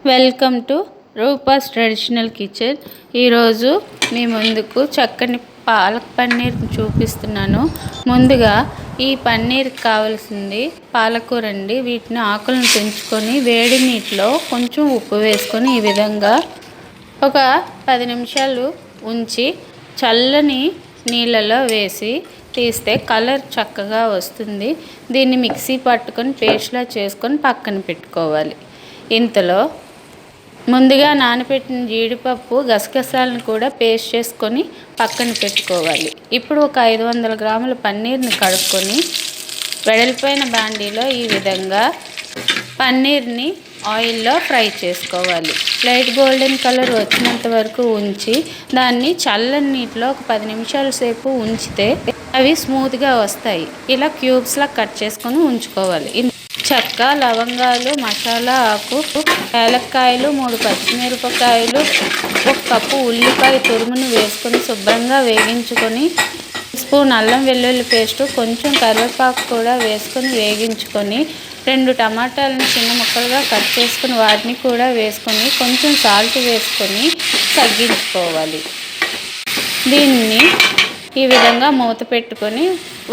Welcome to Roopa's traditional kitchen. ఈరోజు మీ ముందుకు చక్కని పాలక్ పన్నీర్ చూపిస్తున్నాను. ముందుగా ఈ పన్నీర్ కావాల్సింది పాలకూర అండి. వీటిని ఆకులను పెంచుకొని వేడి నీటిలో కొంచెం ఉప్పు వేసుకొని ఈ విధంగా ఒక పది నిమిషాలు ఉంచి చల్లని నీళ్ళలో వేసి తీస్తే కలర్ చక్కగా వస్తుంది. దీన్ని మిక్సీ పట్టుకొని పేస్ట్లా చేసుకొని పక్కన పెట్టుకోవాలి. ఇంతలో ముందుగా నానబెట్టిన జీడిపప్పు గసగసాలను కూడా పేస్ట్ చేసుకొని పక్కన పెట్టుకోవాలి. ఇప్పుడు ఒక ఐదు వందల గ్రాముల పన్నీర్ని కడుక్కొని వెడల్పోయిన బాండీలో ఈ విధంగా పన్నీర్ని ఆయిల్లో ఫ్రై చేసుకోవాలి. లైట్ గోల్డెన్ కలర్ వచ్చినంత వరకు ఉంచి దాన్ని చల్లని నీటిలో ఒక పది నిమిషాల సేపు ఉంచితే అవి స్మూత్గా వస్తాయి. ఇలా క్యూబ్స్లా కట్ చేసుకొని ఉంచుకోవాలి. చెక్క లవంగాలు మసాలా ఆకు ఏలక్కాయలు మూడు పచ్చిమిరపకాయలు ఒక కప్పు ఉల్లిపాయ తురుమును వేసుకొని శుభ్రంగా వేగించుకొని స్పూన్ అల్లం వెల్లుల్లి పేస్టు కొంచెం కరివేపాకు కూడా వేసుకొని వేగించుకొని రెండు టమాటాలను చిన్న ముక్కలుగా కట్ చేసుకుని వాటిని కూడా వేసుకొని కొంచెం సాల్ట్ వేసుకొని తగ్గించుకోవాలి. దీన్ని ఈ విధంగా మూత పెట్టుకొని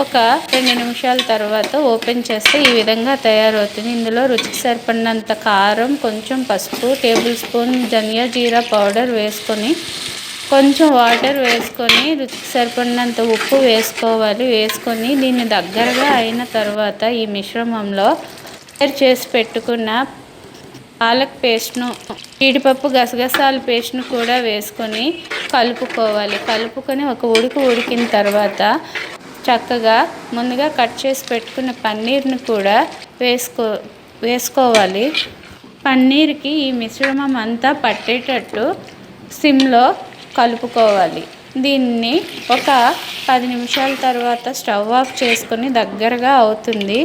ఒక రెండు నిమిషాల తర్వాత ఓపెన్ చేస్తే ఈ విధంగా తయారవుతుంది. ఇందులో రుచికి సరిపడినంత కారం కొంచెం పసుపు టేబుల్ స్పూన్ ధనియా జీరా పౌడర్ వేసుకొని కొంచెం వాటర్ వేసుకొని రుచికి సరిపడినంత ఉప్పు వేసుకోవాలి. వేసుకొని దీన్ని దగ్గరగా అయిన తర్వాత ఈ మిశ్రమంలో తయారు చేసి పెట్టుకున్న పాలక్ పేస్ట్ను జీడిపప్పు గసగసాల పేస్ట్ను కూడా వేసుకొని కలుపుకోవాలి. కలుపుకొని ఒక ఉడుకు ఉడికిన తర్వాత చక్కగా ముందుగా కట్ చేసి పెట్టుకున్న పన్నీర్ని కూడా వేసుకో వేసుకోవాలి. పన్నీర్కి ఈ మిశ్రమం అంతా పట్టేటట్టు సిమ్లో కలుపుకోవాలి. దీన్ని ఒక పది నిమిషాల తర్వాత స్టవ్ ఆఫ్ చేసుకొని దగ్గరగా అవుతుంది.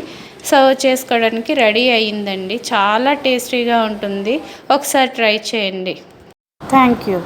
సర్వ్ చేసుకోవడానికి రెడీ అయ్యిందండి. చాలా టేస్టీగా ఉంటుంది. ఒకసారి ట్రై చేయండి. Thank you.